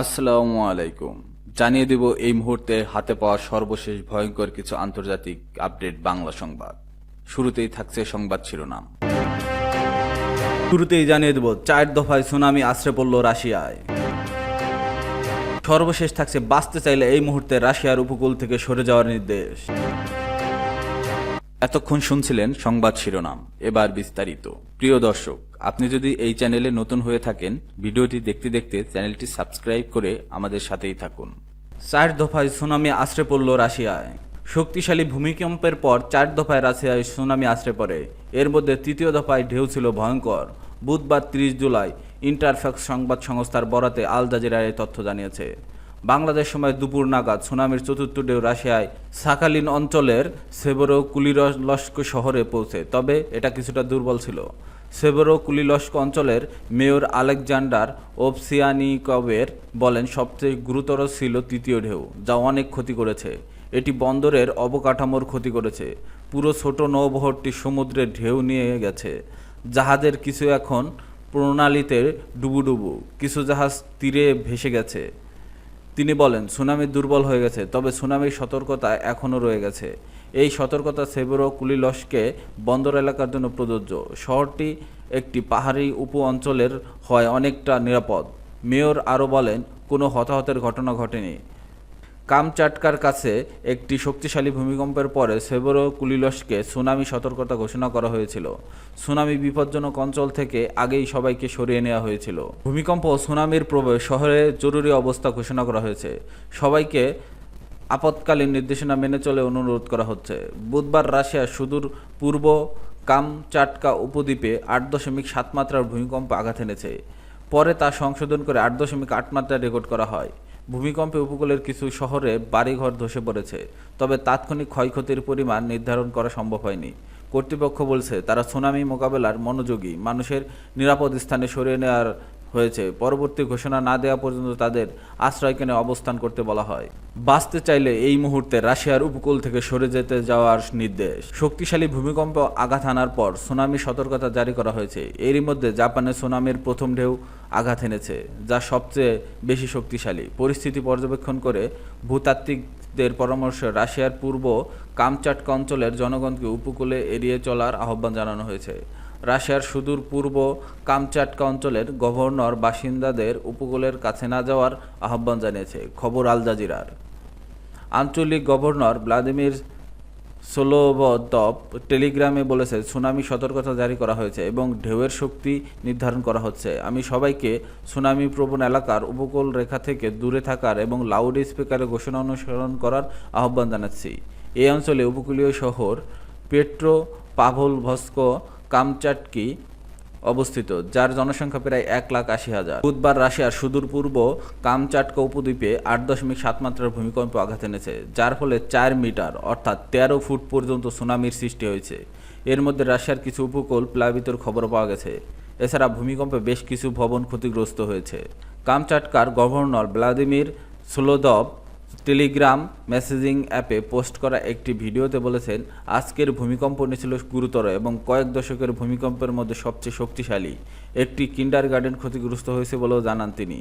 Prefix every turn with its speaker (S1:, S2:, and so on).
S1: আসসালামু আলাইকুম। জানিয়ে দেব এই মুহূর্তে হাতে পাওয়া সর্বশেষ ভয়ঙ্কর কিছু আন্তর্জাতিক আপডেট বাংলা সংবাদ। শুরুতেই থাকছে সংবাদ শিরোনাম।
S2: শুরুতেই জানিয়ে দেব, চার দফায় সুনামি আশ্রে পড়ল রাশিয়ায়। সর্বশেষ থাকছে, বাঁচতে চাইলে এই মুহূর্তে রাশিয়ার উপকূল থেকে সরে যাওয়ার নির্দেশ।
S1: এতক্ষণ শুনছিলেন সংবাদ শিরোনাম। এবার বিস্তারিত। প্রিয় দর্শক আপনি যদি এই চ্যানেলে নতুন হয়ে থাকেন, ভিডিওটি দেখতে দেখতে চ্যানেলটি সাবস্ক্রাইব করে আমাদের সাথেই থাকুন।
S2: চার দফায় সুনামি আশ্রে পড়ল রাশিয়ায়। শক্তিশালী ভূমিকম্পের পর চার দফায় রাশিয়ায় সুনামি আশ্রে পড়ে। এর মধ্যে তৃতীয় দফায় ঢেউ ছিল ভয়ঙ্কর। বুধবার তিরিশ জুলাই ইন্টারফ্যাক্স সংবাদ সংস্থার বরাতে আল জাজিরা এই তথ্য জানিয়েছে। বাংলাদেশ সময় দুপুর নাগাদ সুনামির চতুর্থ ঢেউ রাশিয়ায় সাকালিন অঞ্চলের সেবরো কুলিরস্ক শহরে পৌঁছে, তবে এটা কিছুটা দুর্বল ছিল। সেবরো কুলিলস্ক অঞ্চলের মেয়র আলেকজান্ডার ওপসিয়ানিকভের বলেন, সবচেয়ে গুরুতর ছিল তৃতীয় ঢেউ, যা অনেক ক্ষতি করেছে। এটি বন্দরের অবকাঠামোর ক্ষতি করেছে। পুরো ছোট নৌবহরটি সমুদ্রের ঢেউ নিয়ে গেছে। জাহাজের কিছু এখন প্রণালীতে ডুবুডুবু, কিছু জাহাজ তীরে ভেসে গেছে। তিনি বলেন, সুনামি দুর্বল হয়ে গেছে, তবে সুনামির সতর্কতা এখনও রয়ে গেছে। এই সতর্কতা সেবরো কুলিলসকে বন্দর এলাকার জন্য প্রযোজ্য। শহরটি একটি পাহাড়ি উপ অঞ্চলের হয় অনেকটা নিরাপদ। মেয়র আরও বলেন, কোনো হতাহতের ঘটনা ঘটেনি। কামচাটকার কাছে একটি শক্তিশালী ভূমিকম্পের পরে সেবরো কুলিলসকে সুনামি সতর্কতা ঘোষণা করা হয়েছিল। সুনামি বিপজ্জনক অঞ্চল থেকে আগেই সবাইকে সরিয়ে নেওয়া হয়েছিল। ভূমিকম্প ও সুনামির প্রবেশ শহরে জরুরি অবস্থা ঘোষণা করা হয়েছে। সবাইকে আপৎকালীন নির্দেশনা মেনে চলে অনুরোধ করা হচ্ছে। বুধবার রাশিয়ার সুদূর পূর্ব কামচাটকা উপদ্বীপে আট দশমিক সাত মাত্রার ভূমিকম্প আঘাত এনেছে। পরে তা সংশোধন করে আট দশমিক আট মাত্রায় রেকর্ড করা হয়। ভূমিকম্পে উপকূলের কিছু শহরে বাড়িঘর ধসে পড়েছে, তবে তাৎক্ষণিক ক্ষয়ক্ষতির পরিমাণ নির্ধারণ করা সম্ভব হয়নি। কর্তৃপক্ষ বলছে, তারা সুনামি মোকাবেলার মনোযোগী, মানুষের নিরাপদ স্থানে সরিয়ে নেওয়ার হয়েছে। পরবর্তী ঘোষণা না দেওয়া পর্যন্ত তাদের আশ্রয়কেনে অবস্থান করতে বলা হয়। বাঁচতে চাইলে এই মুহূর্তে রাশিয়ার উপকূল থেকে সরে যেতে যাওয়ার নির্দেশ। শক্তিশালী ভূমিকম্প আঘাত আনার পর সুনামি সতর্কতা জারি করা হয়েছে। এরই মধ্যে জাপানে সুনামির প্রথম ঢেউ আঘাত এনেছে, যা সবচেয়ে বেশি শক্তিশালী। পরিস্থিতি পর্যবেক্ষণ করে ভূতাত্ত্বিকদের পরামর্শে, রাশিয়ার পূর্ব কামচাটকা অঞ্চলের জনগণকে উপকূলে এড়িয়ে চলার আহ্বান জানানো হয়েছে। রাশিয়ার সুদূর পূর্ব কামচাটকা অঞ্চলের গভর্নর বাসিন্দাদের উপকূলের কাছে না যাওয়ার আহ্বান জানিয়েছে। খবর আল জাজিরার। আঞ্চলিক গভর্নর ভ্লাদিমির সোলোবদপ টেলিগ্রামে বলেছে, সুনামি সতর্কতা জারি করা হয়েছে এবং ঢেউয়ের শক্তি নির্ধারণ করা হচ্ছে। আমি সবাইকে সুনামি প্রবণ এলাকার উপকূল রেখা থেকে দূরে থাকার এবং লাউড স্পিকারে ঘোষণা অনুসরণ করার আহ্বান জানাচ্ছি। এই অঞ্চলে উপকূলীয় শহর পেট্রো পাভল ভস্ক কামচাটকি অবস্থিত, যার জনসংখ্যা প্রায় এক লাখ আশি হাজার। বুধবার রাশিয়ার সুদূর পূর্ব কামচাটকা উপদ্বীপে আট দশমিক সাত মাত্রার ভূমিকম্প আঘাত এনেছে, যার ফলে চার মিটার, অর্থাৎ তেরো ফুট পর্যন্ত সুনামির সৃষ্টি হয়েছে। এর মধ্যে রাশিয়ার কিছু উপকূল প্লাবিতর খবর পাওয়া গেছে। এছাড়া ভূমিকম্পে বেশ কিছু ভবন ক্ষতিগ্রস্ত হয়েছে। কামচাটকার governor Vladimir Solodov Telegram messaging অ্যাপে পোস্ট করা একটি ভিডিওতে বলেছেন, আজকের ভূমিকম্পটি ছিল গুরুতর এবং কয়েক দশকের ভূমিকম্পের মধ্যে সবচেয়ে শক্তিশালী। একটি কিন্ডার গার্ডেন ক্ষতিগ্রস্ত হয়েছে বলেও জানান তিনি।